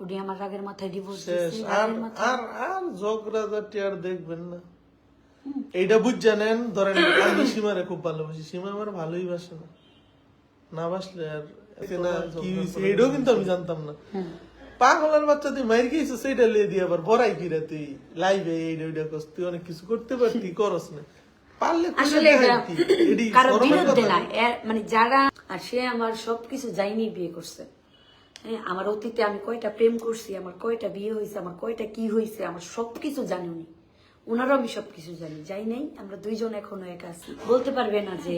উনি আমার রাগের মাথায় ডিভোর্স শেষ। আর রাগের মাথায়। আর আর ঝগড়াঝাটি আর দেখবেন না। এইটা বুঝ জানেন ধরেন আমি সীমারে খুব ভালোবাসি সীমা আমার ভালোই বাসে না। না বাসলে আর এতে না কি হইছে এইটাও কিন্তু আমি জানতাম না। পাগলের বাচ্চা তুই মাইর গেছিস সেইটা লিয়ে দিয়ে আবার বড়াই কিরা তুই। লাইভে এইটা ওইটা করস তুই অনেক কিছু করতে পারতি করস না। পারলে করে আসলে এটা দেখাই এডি কারও শরমের বিরুদ্ধে কথা। না। এর মানে যারা আর সে আমার সবকিছু যাইনি বিয়ে করছে। হ্যাঁ আমার অতীতে আমি কয়টা প্রেম করছি, আমার কয়টা বিয়ে হয়েছে, আমার কয়টা কি হয়েছে, আমার সবকিছু জানি উনি। ওনারও আমি সবকিছু জানি। যাই নাই, আমরা দুইজন এখনও একা আছি। বলতে পারবে না যে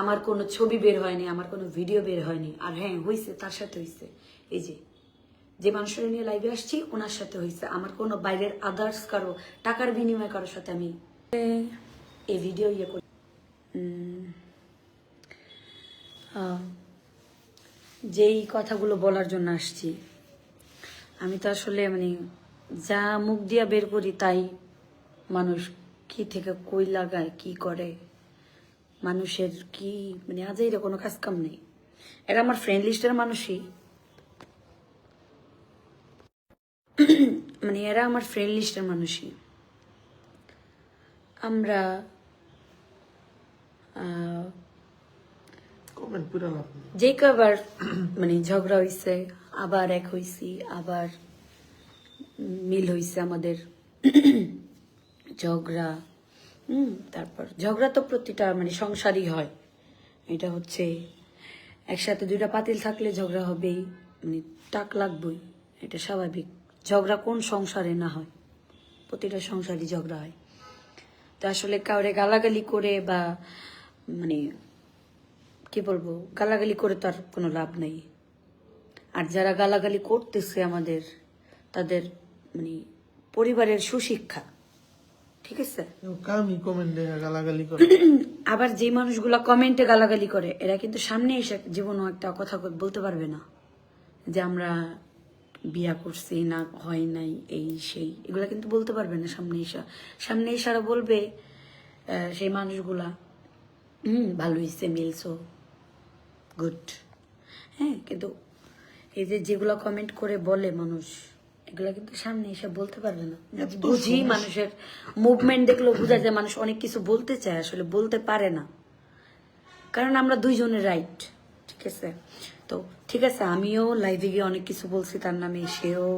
আমার কোনো ছবি বের হয়নি, আমার কোনো ভিডিও বের হয়নি। আর হ্যাঁ হয়েছে তার সাথে হয়েছে এই যে যে মানুষের নিয়ে লাইভে আসছি ওনার সাথে হয়েছে আমার কোনো বাইরের আদার্স কারও, টাকার বিনিময়ে কারোর সাথে আমি এই ভিডিও ইয়ে করি। যেই কথাগুলো বলার জন্য আসছি। আমি তো আসলে মানে যা মুখ দিয়া বের করি তাই মানুষ কি থেকে কই লাগায়, কি করে? মানুষের কি মানে আজ এর কোনো কাজ কাম নেই। এরা আমার ফ্রেন্ড লিস্টের মানুষই। মানে এরা আমার ফ্রেন্ড লিস্টের মানুষই। আমরা কমেন্ট পুরা যে কবার মানে ঝগড়া হইছে, আবার এক হইছি, আবার মিল হইছে আমাদের ঝগড়া। হুম, তারপর ঝগড়া তো প্রতিটা মানে সংসারই হয়। এটা হচ্ছে একসাথে দুইটা পাতিল থাকলে ঝগড়া হবেই মানে টাক লাগবেই, এটা স্বাভাবিক। ঝগড়া কোন সংসারে না হয়, প্রতিটা সংসারই ঝগড়া হয়। তো আসলে কাউরে গালাগালি করে বা মানে কি বলব গালাগালি করে তো আর কোনো লাভ নেই। আর যারা গালাগালি করতেছে আমাদের তাদের মানে পরিবারের সুশিক্ষা ঠিক আছে? আবার যে মানুষগুলো কমেন্টে গালাগালি করে এরা কিন্তু সামনে এসে জীবনও একটা কথা বলতে পারবে না। যে আমরা বিয়া করছি না হয় নাই এই সেই এগুলা কিন্তু বলতে পারবে না সামনে এসে। সামনে এসারা বলবে সেই মানুষগুলা হুম ভালো হয়েছে মিলছো। গুড হ্যাঁ কিন্তু এই যে যেগুলো কমেন্ট করে বলে মানুষ এগুলা কিন্তু সামনে এসে বলতে পারবে না। বুঝি মানুষের মুভমেন্ট দেখলেও বোঝা যায় মানুষ অনেক কিছু বলতে চায় আসলে বলতে পারে না। কারণ আমরা দুইজনের রাইট ঠিক আছে? তো ঠিক আছে আমিও লাইভে গিয়ে অনেক কিছু বলছি তার নামে সেও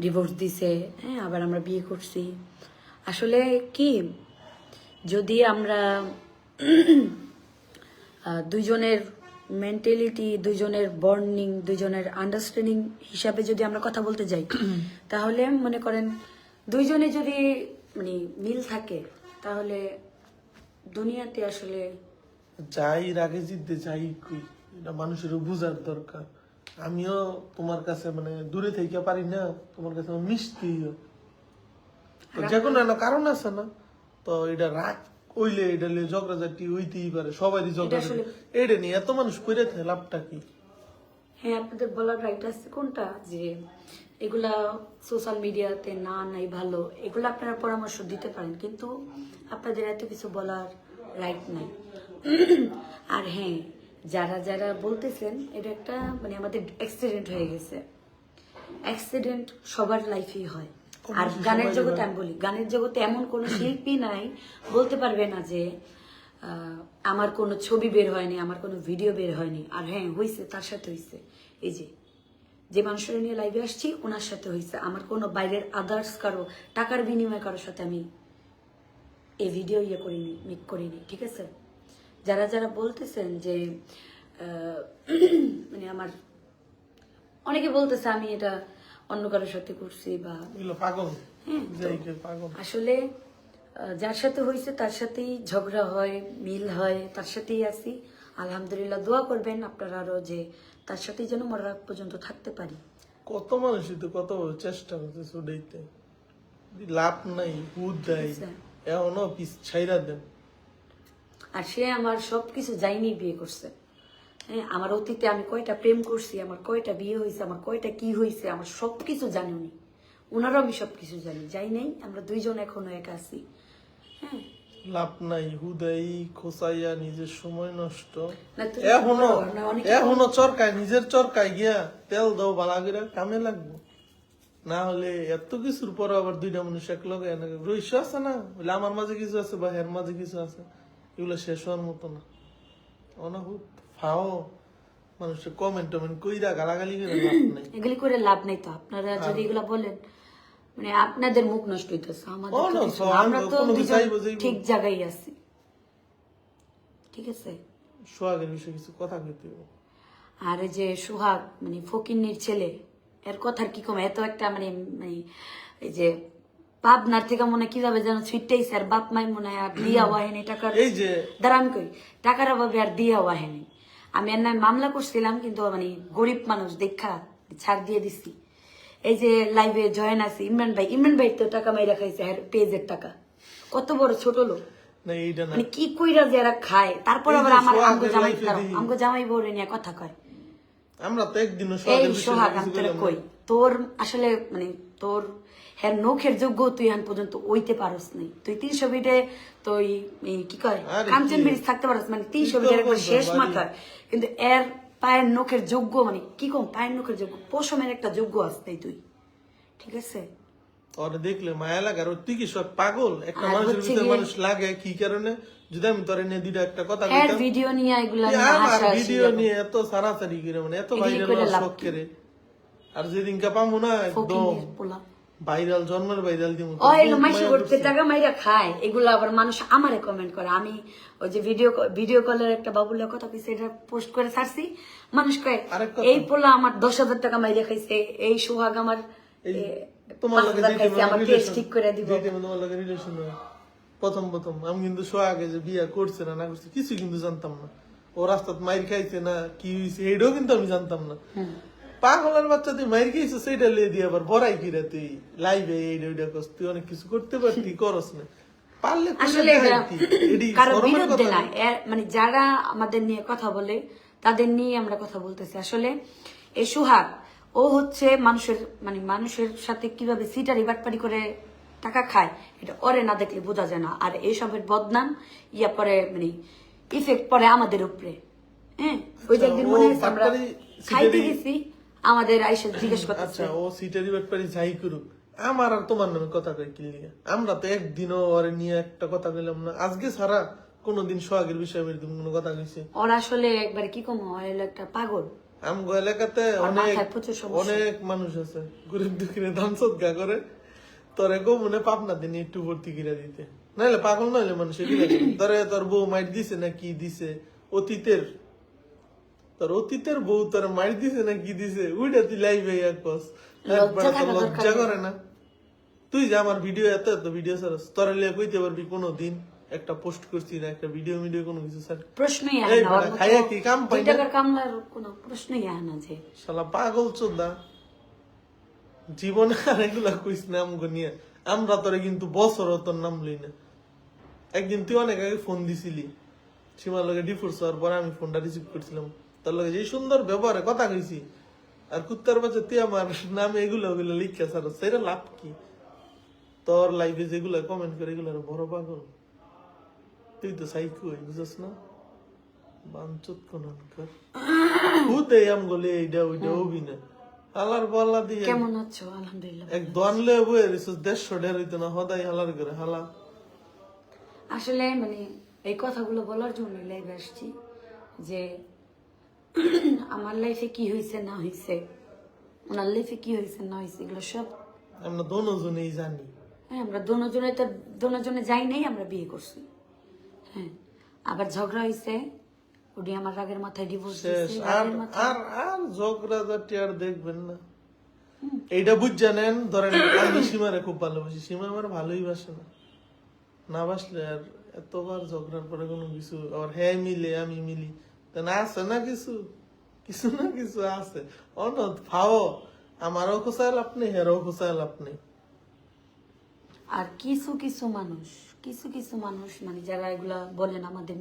ডিভোর্স দিছে হ্যাঁ আবার আমরা বিয়ে করছি। আসলে কি যদি আমরা দুইজনের মেন্টালিটি দুইজনের বর্নিং দুইজনের আন্ডারস্ট্যান্ডিং হিসাবে যদি আমরা কথা বলতে যাই তাহলে মনে করেন দুইজনে যদি মানে মিল থাকে তাহলে দুনিয়াতে আসলে যাই রাগে জিততে যাই কই? এটা মানুষের বুঝার দরকার। আমিও তোমার কাছে মানে দূরে থেকে পারি না তোমার কাছে মিষ্টি যে কোনো কারণ আছে না তো এটা রাগ ওইলে এটা লিয়ে ঝগড়াঝাটি হইতেই পারে সবারই ঝগড়া আসলে- এটা নিয়ে এত মানুষ করে থাকে লাভটা কি? হ্যাঁ আপনাদের বলার রাইট আছে কোনটা? যে এগুলা সোশ্যাল মিডিয়াতে না নাই ভালো এগুলো আপনারা পরামর্শ দিতে পারেন কিন্তু আপনাদের এত কিছু বলার রাইট নাই। আর হ্যাঁ যারা যারা বলতেছেন এটা একটা মানে আমাদের অ্যাক্সিডেন্ট হয়ে গেছে। অ্যাক্সিডেন্ট সবার লাইফেই হয়। আর গানের জগতে আমি বলি গানের জগতে এমন কোন শিল্পী নাই বলতে পারবে না যে আমার কোনো ছবি বের হয়নি আমার কোনো ভিডিও বের হয়নি। আর হ্যাঁ হয়েছে তার সাথে হয়েছে এই যে যে মানুষের নিয়ে লাইভে আসছি ওনার সাথে হয়েছে আমার কোনো বাইরের আদার্স কারও টাকার বিনিময়ে কারোর সাথে আমি এই ভিডিও ইয়ে করিনি মেক করিনি ঠিক আছে? যারা যারা বলতেছেন যে আহ, মানে আমার অনেকে বলতেছে আমি এটা অন্য কারোর সাথে করছি বা পাগল। হ্যাঁ, আসলে যার সাথে হয়েছে তার সাথেই ঝগড়া হয় মিল হয় তার সাথেই আছি। আলহামদুলিল্লাহ দোয়া করবেন আপনারা আরও যে তার সাথেই যেন মরার আগ পর্যন্ত থাকতে পারি। কত মানুষই তো কত চেষ্টা করতেছে উঠাইতে লাভ নাই হুদ দেয় আচ্ছা। এখনও পিস ছাইরা দেন। আর সে আমার সবকিছু যাইনি বিয়ে করছে। হ্যাঁ আমার অতীতে আমি কয়টা প্রেম করছি আমার কয়টা বিয়ে হয়েছে আমার কয়টা কি হয়েছে আমার সবকিছু জানি উনি। ওনারও আমি সবকিছু জানি। যাই নাই আমরা দুইজন এখনও এক আছি। হ্যাঁ। লাভ নাই হুদাই খোসাইয়া নিজের সময় নষ্ট। এখনও এখনও চরকায় নিজের চরকায় গিয়া তেল দাও বালা করে কামে লাগবো। না হলে এত কিছুর পর আবার দুইটা মানুষ এক লগে রহস্য আছে না? বলে আমার মাঝে কিছু আছে বা হের মাঝে কিছু আছে। এগুলো শেষ হওয়ার মতো না। অনাহুত ফাও মানুষের কমেন্ট টমেন্ট কইরা গালাগালি করে লাভ নাই। এগুলি করে লাভ নেই তো। আপনারা যদি এগুলা বলেন মানে আপনাদের মুখ নষ্ট হইতেছে আমাদের তো কিছু না। আমরা তো কোনো দুজন ঠিক জায়গায় আছি। ঠিক আছে? সোহাগের বিষয়ে কিছু কথা কইতে হবে। আর এই যে সুহাগ মানে ফকিন্নির ছেলে এর কথার কি কম? এত একটা মানে মানে এই যে পাবনার থেকে মনে হয় কীভাবে যেন ছুটতেইছে আর বাপ মাই মনে হয় আর দিয়া ওয়াহেনি টাকার এই যে দাঁড়া আমি কই টাকার অভাবে আর দিয়া ওয়াহেনি। আমি এর নামে মামলা করছিলাম কিন্তু মানে গরিব মানুষ দেখা ছাড় দিয়ে দিছি। এই যে লাইভে জয়েন আছে ইমরান ভাই ইমরান ভাই তো টাকা মাইরা খাইছে আর পেজের টাকা। কত বড় ছোট লোক। মানে কি কইরা যে এরা খায়? তারপর আবার আমার আমগো জামাই। আমগো জামাই বলে নিয়ে কথা কয়। আমরা তো একদিন এই সোহাগ আমি কই। তোর আসলে মানে তোর হ্যাঁ নখের যোগ্য তুই এখন পর্যন্ত ওইতে পারস নাই। তুই তিনশো বিটে তুই কি কয়? কাঞ্চন? ব্রিজ থাকতে পারস মানে তিনশো কি বিটের করব শেষ? মাথায়। কিন্তু এর পায়ের নখের যোগ্য মানে কি কম? পায়ের নখের যোগ্য পশমের একটা যোগ্য আসতে তুই। ঠিক আছে? ওরে দেখলে মায়া লাগে আর ওর তুই কি সব পাগল? একটা মানুষের ভিতরে মানুষ লাগে কি কারণে? যদি আমি তোরে নিয়ে দুইটা একটা কথা ভিডিও নিয়ে এগুলা তুই নিয়ে হাসাহাসি ভিডিও নিয়ে এত সারাসারি করে মানে এত এগুলি ভাইরাল শখ করে। আর যেদিনকে পাবো না একদম ভাইরাল জন্মের ভাইরাল দিব ও এলো মাইসে করতে টাকা মাইরা খায় এগুলো আবার মানুষ আমারে কমেন্ট করে। আমি ওই যে ভিডিও ভিডিও কলের একটা বাবুলের কথা কইছে এটা পোস্ট করে ছাড়ছি। মানুষ কয় এই পোলা আমার দশ হাজার টাকা মাইরা খাইছে এই সোহাগ আমার তোমার লগে আমার কেস ঠিক করে দিব। তোমার লগে হয়। প্রথম প্রথম আমি কিন্তু সোহাগে যে বিয়া করছে না না করছে কিছু কিন্তু জানতাম না। ও রাস্তাত মাইর খাইছে না কি হয়েছে এটাও কিন্তু আমি জানতাম না। পাগলের বাচ্চা তুই মাইর খাইছো সেটা লিয়ে দিয়ে আবার বড়াই কিরা তুই। লাইভে এইটা ওইটা করস তুই অনেক কিছু করতে পারতি করস না। পারলে আসলে কারও বিরুদ্ধে না মানে যারা আমাদের নিয়ে কথা বলে তাদের নিয়ে আমরা কথা বলতেছি। আসলে এই সুহাগ ও হচ্ছে মানুষের মানে মানুষের সাথে কীভাবে সিটারি বাটপারি করে টাকা খায় এটা ওরে না দেখলে বোঝা যায় না। আর এইসবের বদনাম ইয়া পরে মানে ইফেক্ট পরে আমাদের উপরে। হ্যাঁ? ওই যে একদিন মনে হয়েছে আমরা খাইতে গেছি। আমাদের আইসা জিজ্ঞেস করতেছে। আচ্ছা ও সিটারি ব্যাপারে যাই করুক। আমার আর তোমার নামে কথা কই কি লিগা? আমরা তো একদিনও ওরে নিয়ে একটা কথা কইলাম না। আজকে ছাড়া কোনোদিন সোহাগের বিষয়ে আমি এরকম কোনো কথা কইছি? ওরা আসলে একবারে কি কম হয় একটা পাগল। আমগো এলাকাতে অনেক। অনেক মানুষ আছে। গরিব দুঃখীরে দান সদকা করে। তোরে গো মনে পাপনা দিন একটু ভর্তি কিরা দিতে। নাহলে পাগল নইলে মানুষ তোরে তোর বউ মাইট দিছে না কি দিছে? অতীতের তোর অতীতের বউ তোর দিছে না কি দিছে? উইটা তুই লাইভে কস লজ্জা করে না। তুই যে আমার ভিডিও এত এত ভিডিও ছাড়াস তোরা লিয়া কইতে পারবি কোনো দিন একটা পোস্ট করছি না একটা ভিডিও ভিডিও কোনো কিছু ছাড়। প্রশ্নই না খাইয়া কি কাম পাই না? টাকার কামলার কোনো প্রশ্নই না যে। শালা পাগল জীবনে আর এগুলা কইস না আমগো নিয়ে। আমরা তোরে কিন্তু বছর তোর নাম লই না। একদিন তুই অনেক আগে ফোন দিছিলি। সীমার লগে ডিফোর্স হওয়ার পরে আমি ফোনটা রিসিভ করছিলাম। তোর লগে যে সুন্দর ব্যবহারে কথা কইছি আর কুত্তার বাচ্চা তুই আমার নামে এগুলো ওগুলো লিখে সার সেটা লাভ কি? তোর লাইফে যেগুলো কমেন্ট করে এগুলো বড় পাগল। তুই তো সাইকো বুঝছ না? বাঞ্চত কোন হুতে আম গলে এইটা ওইটা হবি না হালার বলা দিয়ে কেমন আছো? আলহামদুলিল্লাহ এক দোয়ানলে বয়ে দেড়শো ডের হইতো না হদাই হালার করে হালা। আসলে মানে এই কথাগুলো বলার জন্য লাইভে আসছি যে আমার লাইফে কি হয়েছে না হয়েছে ওনার লাইফে কি হয়েছে না হয়েছে এগুলো সব আমরা দোনোজনেই জানি। হ্যাঁ আমরা দোনোজনে তো দোনোজনে যাই নাই আমরা বিয়ে করছি। হ্যাঁ আবার ঝগড়া হয়েছে উনি আমার রাগের মাথায় ডিভোর্স দিয়েছে আর আর আর ঝগড়া জাতি আর দেখবেন না। এইটা বুঝ জানেন ধরেন আমি সীমারে খুব ভালোবাসি সীমা আমার ভালোই বাসে না। না বাসলে আর এতবার ঝগড়ার পরে কোনো কিছু আবার হ্যাঁ মিলে আমি মিলি। তা না আছে না কিছু কিছু না কিছু আছে। অনদ ফাও আমারও খোসায় লাভ নেই হেরও খোসাইল আপনি। আর কিছু কিছু মানুষ, কিছু কিছু মানুষ মানে যারা এগুলা বলেন আমাদের